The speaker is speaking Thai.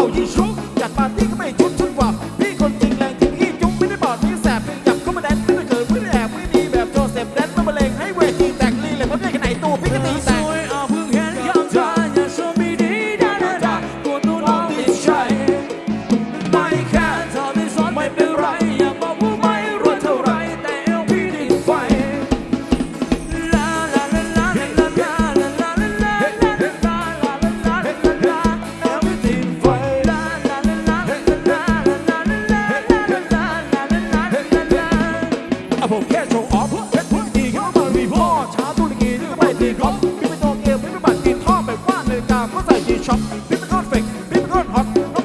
Oh, you sure? ผมแค่โชว์ออฟเพชรพื้นดีก็มารีพอร์ตช้าตุรกีนี่ก็ไม่ตีกอล์ฟพี่เป็นโนเกมพี่เป็นบัตรกีท่อแบบว่านาฬิกาก็ใส่ยีช็อปพี่เป็นฮอตเฟกพี่เป็นฮอตฮอต